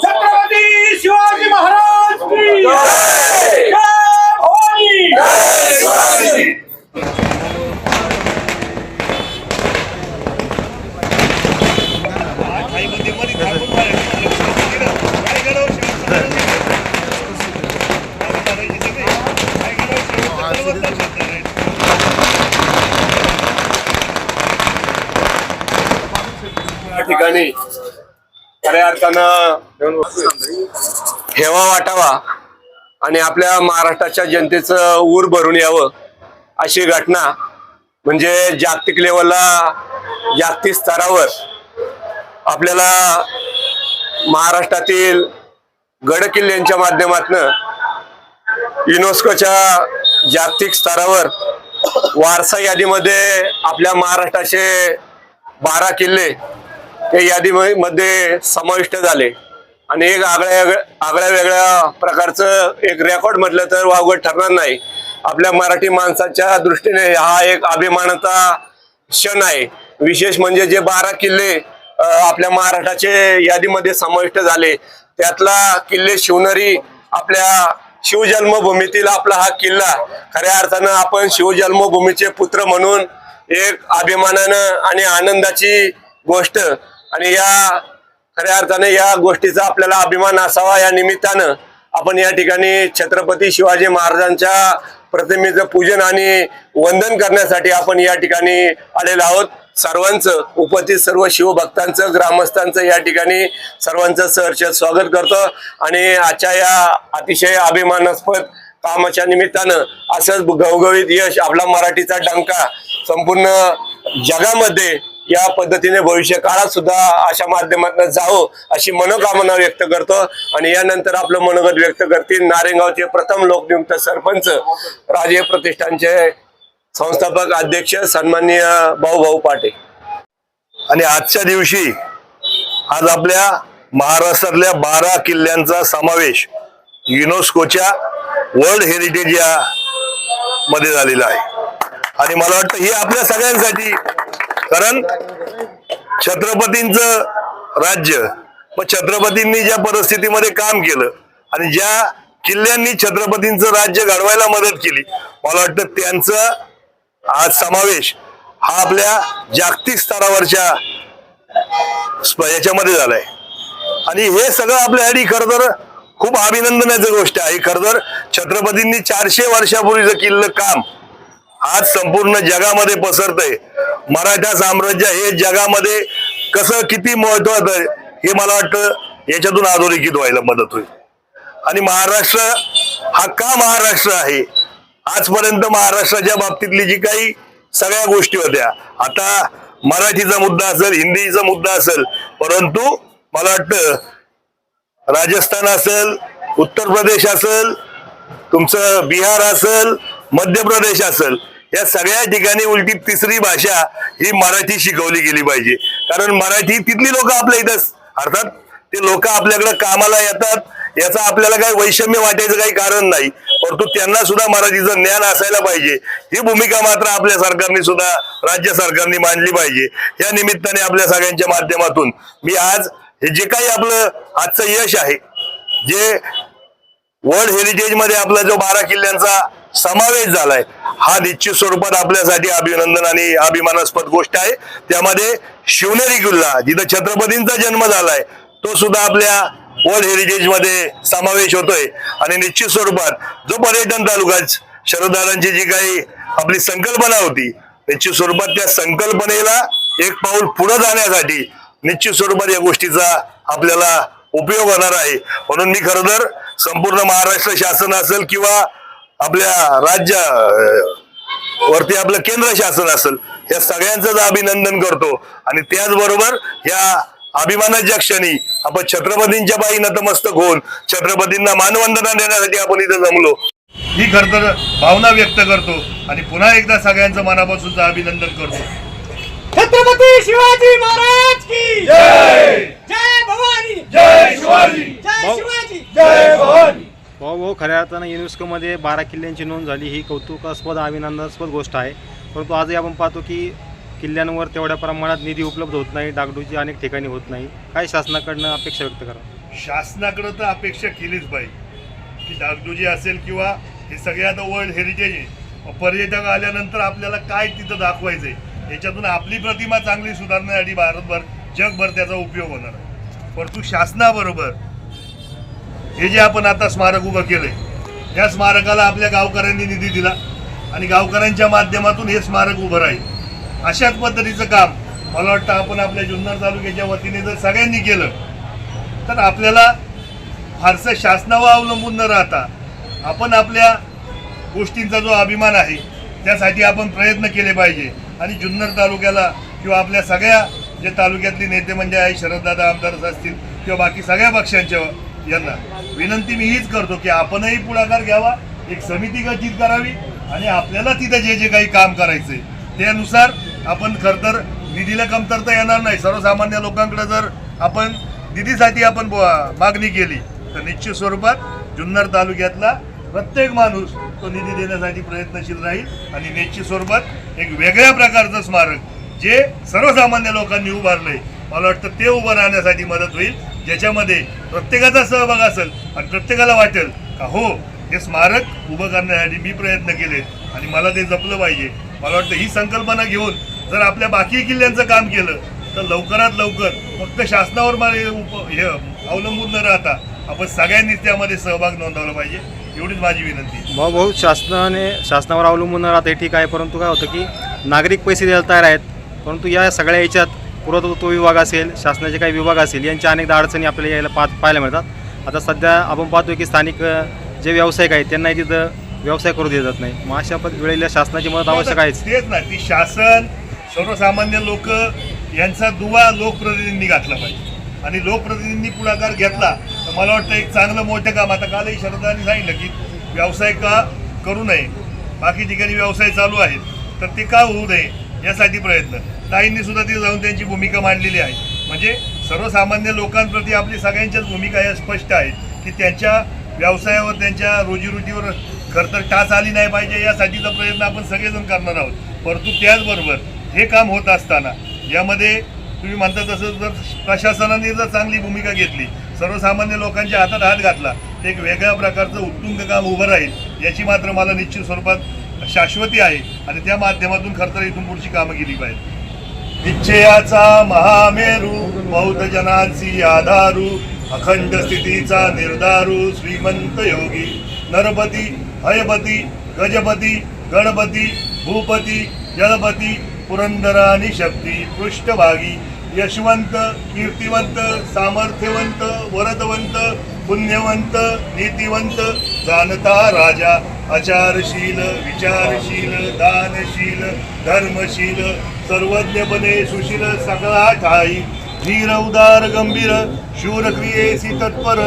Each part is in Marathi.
छत्रपती शिवाजी महाराज की जय भवानी या ठिकाणी खऱ्या अर्थानं हेवा वाटावा. आणि आपल्या महाराष्ट्राच्या जनतेचं ऊर भरून यावं अशी घटना म्हणजे जागतिक लेवलला जागतिक स्तरावर आपल्याला महाराष्ट्रातील गड किल्ल्यांच्या माध्यमातनं युनेस्कोच्या जागतिक स्तरावर वारसा यादीमध्ये आपल्या महाराष्ट्राचे बारा किल्ले ते यादीमध्ये समाविष्ट झाले. आणि एक आगळ्या आगळ्या वेगळ्या प्रकारचं एक रेकॉर्ड म्हटलं तर वावगं ठरणार नाही. आपल्या मराठी माणसाच्या दृष्टीने हा एक अभिमानाचा क्षण आहे. विशेष म्हणजे जे बारा किल्ले आपल्या महाराष्ट्राचे यादीमध्ये समाविष्ट झाले त्यातला किल्ले शिवनरी आपल्या शिवजन्मभूमीतील आपला हा किल्ला. खऱ्या अर्थानं आपण शिवजन्मभूमीचे पुत्र म्हणून एक अभिमानानं आणि आनंदाची गोष्ट. आणि या खऱ्या अर्थाने या गोष्टीचा आपल्याला अभिमान असावा. या निमित्तानं आपण या ठिकाणी छत्रपती शिवाजी महाराजांच्या प्रतिमेचं पूजन आणि वंदन करण्यासाठी आपण या ठिकाणी आलेलो आहोत. सर्वांचं उपस्थित सर्व शिवभक्तांचं ग्रामस्थांचं या ठिकाणी सर्वांचं सहर्ष स्वागत करतो. आणि आजच्या या अतिशय अभिमानास्पद कामाच्या निमित्तानं असंच घवघवीत यश आपला मराठीचा डंका संपूर्ण जगामध्ये या पद्धतीने भविष्य काळात सुद्धा अशा माध्यमातून जावं अशी मनोकामना व्यक्त करतो. आणि यानंतर आपलं मनोगत व्यक्त करतील नारेगावचे प्रथम लोकनियुक्त सरपंच राजे प्रतिष्ठानचे संस्थापक अध्यक्ष सन्माननीय भाऊ भाऊ पाटे आणि आजच्या दिवशी आज आपल्या महाराष्ट्रातल्या बारा किल्ल्यांचा समावेश युनेस्कोच्या वर्ल्ड हेरिटेज या मध्ये झालेला आहे. आणि मला वाटतं हे आपल्या सगळ्यांसाठी कारण छत्रपतींचं राज्य मग छत्रपतींनी ज्या परिस्थितीमध्ये काम केलं आणि ज्या किल्ल्यांनी छत्रपतींचं राज्य घडवायला मदत केली मला वाटतं त्यांचं आज समावेश हा आपल्या जागतिक स्तरावरच्या स्प- याच्यामध्ये झालाय. आणि हे सगळं आपल्यासाठी खरं तर खूप अभिनंदनाची गोष्ट आहे. खरं तर छत्रपतींनी चारशे वर्षापूर्वीचं किल्लं काम आज संपूर्ण जगामध्ये पसरतंय. मराठा साम्राज्य हे जगामध्ये कसं किती महत्वाचं आहे हे मला वाटतं याच्यातून अधोरेखित व्हायला मदत होईल. आणि महाराष्ट्र हा का महाराष्ट्र आहे? आजपर्यंत महाराष्ट्राच्या बाबतीतली जी काही सगळ्या गोष्टी होत्या आता मराठीचा मुद्दा असेल हिंदीचा मुद्दा असेल परंतु मला वाटतं राजस्थान असेल उत्तर प्रदेश असेल तुमचं बिहार असेल मध्य प्रदेश असेल या सगळ्या ठिकाणी उलटी तिसरी भाषा ही मराठी शिकवली गेली पाहिजे. कारण मराठी तिथली लोक आपल्या इथं अर्थात ते लोक आपल्याकडे कामाला येतात याचा आपल्याला काही वैषम्य वाटायचं काही कारण नाही. परंतु त्यांना सुद्धा मराठीचं ज्ञान असायला पाहिजे. ही भूमिका मात्र आपल्या सरकारने सुद्धा राज्य सरकारने मांडली पाहिजे. या निमित्ताने आपल्या सगळ्यांच्या माध्यमातून मी आज हे जे काही आपलं आजचं यश आहे जे वर्ल्ड हेरिटेजमध्ये आपला जो बारा किल्ल्यांचा समावेश झालाय. हा निश्चित स्वरूपात आपल्यासाठी अभिनंदन आणि अभिमानास्पद गोष्ट आहे. त्यामध्ये शिवनेरी किल्ला जिथं छत्रपतींचा जन्म झालाय तो सुद्धा आपल्या वर्ल्ड हेरिटेजमध्ये समावेश होतोय. आणि निश्चित स्वरूपात जो पर्यटन तालुकाच शरदारांची जी काही आपली संकल्पना होती निश्चित स्वरूपात त्या संकल्पनेला एक पाऊल पुढे जाण्यासाठी निश्चित स्वरूपात या गोष्टीचा आपल्याला उपयोग होणार आहे. म्हणून मी खरं तर संपूर्ण महाराष्ट्र शासन असेल किंवा आपल्या राज्य वरती आपलं केंद्र शासन असेल या सगळ्यांचं अभिनंदन करतो. आणि त्याचबरोबर या अभिमानाच्या क्षणी आपण छत्रपतींच्या पायी नतमस्तक होऊन छत्रपतींना मानवंदना देण्यासाठी आपण इथं जमलो. ही खरं तर भावना व्यक्त करतो आणि पुन्हा एकदा सगळ्यांचं मनापासूनचं अभिनंदन करतो. छत्रपती शिवाजी महाराज की! जय! जय भवानी! जय शिवाजी! जय शिवाजी! जय भवानी! भाऊ भाऊ खऱ्या अर्थानं युनेस्कोमध्ये बारा किल्ल्यांची नोंद झाली. ही कौतुकास्पद अभिनंदनास्पद गोष्ट आहे. परंतु आजही आपण पाहतो की किल्ल्यांवर तेवढ्या प्रमाणात निधी उपलब्ध होत नाही. डागडुजी अनेक ठिकाणी होत नाही. काय शासनाकडनं अपेक्षा व्यक्त करा शासनाकडं तर अपेक्षा केलीच पाहिजे. की डागडूजी असेल किंवा हे सगळे आता वर्ल्ड हेरिटेज आहे. पर्यटक आल्यानंतर आपल्याला काय तिथं दाखवायचंय? याच्यातून आपली प्रतिमा चांगली सुधारण्यासाठी भारतभर जगभर त्याचा उपयोग होणार आहे. परंतु शासनाबरोबर हे जे आपण आता स्मारक उभं केलंय या स्मारकाला आपल्या गावकऱ्यांनी निधी दिला आणि गावकऱ्यांच्या माध्यमातून हे स्मारक उभं राहील. अशाच पद्धतीचं काम मला वाटतं आपण आपल्या जुन्नर तालुक्याच्या वतीने जर सगळ्यांनी केलं तर आपल्याला फारसं शासनावर अवलंबून न राहता आपण आपल्या गोष्टींचा जो अभिमान आहे त्यासाठी आपण प्रयत्न केले पाहिजे. आणि जुन्नर तालुक्याला किंवा आपल्या सगळ्या जे तालुक्यातले नेते म्हणजे आहे शरददादा आमदार असतील किंवा बाकी सगळ्या पक्षांच्या यांना. विनंती मी हीच करतो की आपणही पुढाकार घ्यावा एक समिती गठीत करावी आणि आपल्याला तिथं जे जे काही काम करायचंय त्यानुसार आपण खरं तर निधीला कमतरता येणार नाही. सर्वसामान्य लोकांकडे जर आपण निधीसाठी आपण मागणी केली तर निश्चित स्वरूपात जुन्नर तालुक्यातला प्रत्येक माणूस तो निधी देण्यासाठी प्रयत्नशील राहील आणि निश्चित स्वरूपात एक वेगळ्या प्रकारचं स्मारक जे सर्वसामान्य लोकांनी उभारलंय. मला वाटतं ते उभं राहण्यासाठी मदत होईल. ज्याच्यामध्ये प्रत्येकाचा सहभाग असेल आणि प्रत्येकाला वाटेल का हो हे स्मारक उभं करण्यासाठी मी प्रयत्न केले आणि मला ते जपलं पाहिजे. मला वाटतं ही संकल्पना घेऊन जर आपल्या बाकी किल्ल्यांचं काम केलं तर लवकरात लवकर फक्त शासनावर मला उप हे अवलंबून न राहता आपण सगळ्यांनीच त्यामध्ये सहभाग नोंदवला पाहिजे. एवढीच माझी विनंती. भाऊ भाऊ शासनाने शासनावर अवलंबून न राहते ठीक आहे परंतु काय होतं की नागरिक पैसे द्यायला तयार आहेत परंतु या सगळ्या याच्यात पुरातत्व विभाग असेल शासनाचे काही विभाग असेल यांच्या अनेकदा अडचणी आपल्याला यायला पा पाहायला मिळतात. आता सध्या आपण पाहतो की स्थानिक जे व्यावसायिक आहेत त्यांनाही तिथं व्यवसाय करू देत जात नाही. मग अशा वेळेला शासनाची मदत आवश्यक आहेच. तेच ना ती शासन सर्वसामान्य लोक यांचा दुवा लोकप्रतिनिधींनी घातला पाहिजे. आणि लोकप्रतिनिधींनी पुढाकार घेतला तर मला वाटतं एक चांगलं मोठं काम. आता कालही शरदानी सांगितलं की व्यवसाय का करू नये? बाकी ठिकाणी व्यवसाय चालू आहेत. तर ते का होऊ नये? यासाठी प्रयत्न. ताईंनी सुद्धा तिथे जाऊन त्यांची भूमिका मांडलेली आहे. म्हणजे सर्वसामान्य लोकांप्रती आपली सगळ्यांच्याच भूमिका या स्पष्ट आहेत की त्यांच्या व्यवसायावर त्यांच्या रोजीरोटीवर खरं तर टाच आली नाही पाहिजे यासाठीचा प्रयत्न आपण सगळेजण करणार आहोत. परंतु त्याचबरोबर हे काम होत असताना यामध्ये तुम्ही म्हणता तसं जर प्रशासनाने जर चांगली भूमिका घेतली सर्वसामान्य लोकांच्या हातात हात घातला तर एक वेगळ्या प्रकारचं उत्तुंग काम उभं राहील याची मात्र मला निश्चित स्वरूपात शाश्वती आहे. आणि त्या माध्यमातून खरं तर इथून पुढची कामं केली पाहिजे निश्चयाचा महामेरू बौद्ध जनांची आधारू अखंड स्थितीचा निर्धारू श्रीमंत योगी नरपती हयपती गजपती गणपती भूपती जलपती पुरंदरानी शक्ती पृष्ठभागी यशवंत कीर्तिवंत सामर्थ्यवंत वरदवंत पुण्यवंत नीतिवंत जाणता राजा आचारशील विचारशील दानशील धर्मशील सर्वज्ञपणे सुशील सगळा ठाई धीर उदार गंभीर शूर क्रियेसी तत्पर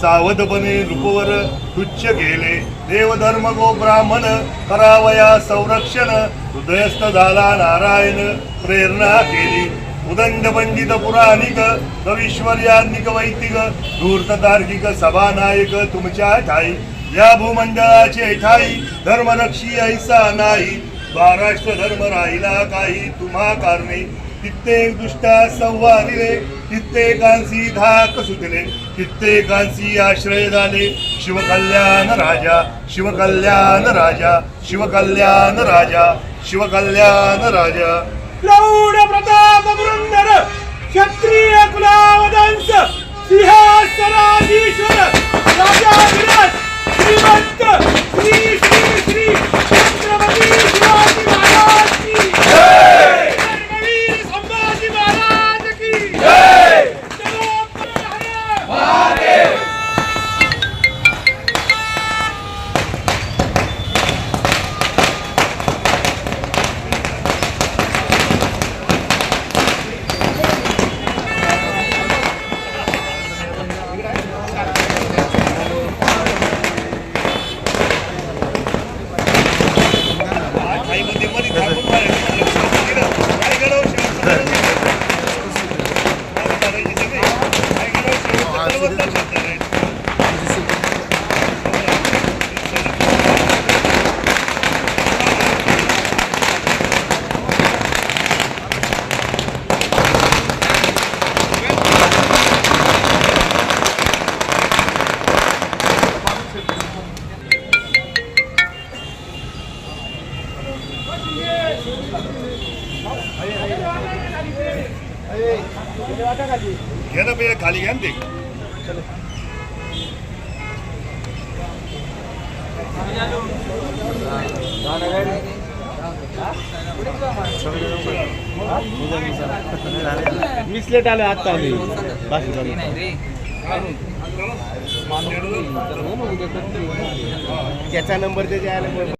सावधपणे रूपवर तुच्छ गेले. देवधर्म गो ब्राह्मण करावया संरक्षण हृदयस्थ झाला नारायण प्रेरणा केली. उदंड पुराणिक कविश्वर्यान्निक वैतिक धूर्त तार्किक सभानायक तुमच्या ठाई. या भूमंडळाचे ठाई धर्मरक्षी ऐसा नाही. महाराष्ट्र धर्म राहिला काही तुम्हा कारणे. कित्येक दुष्टा संवादिले कित्येकांशी धाक सुटले. कित्येकांशी आश्रय झाले. शिवकल्याण राजा शिवकल्याण राजा शिवकल्याण राजा शिवकल्याण राजा. प्रौढ प्रताप पुरंदर क्षत्रिय कुलावदंस सिंहासनाधीश्वर राजाधिराज श्रीमंत श्री श्री श्री छत्रपती शिवाजी महाराज पहिले खाली घ्या ना ते वीस लेट आलं आता आम्ही बाकी त्याचा नंबर त्याच्या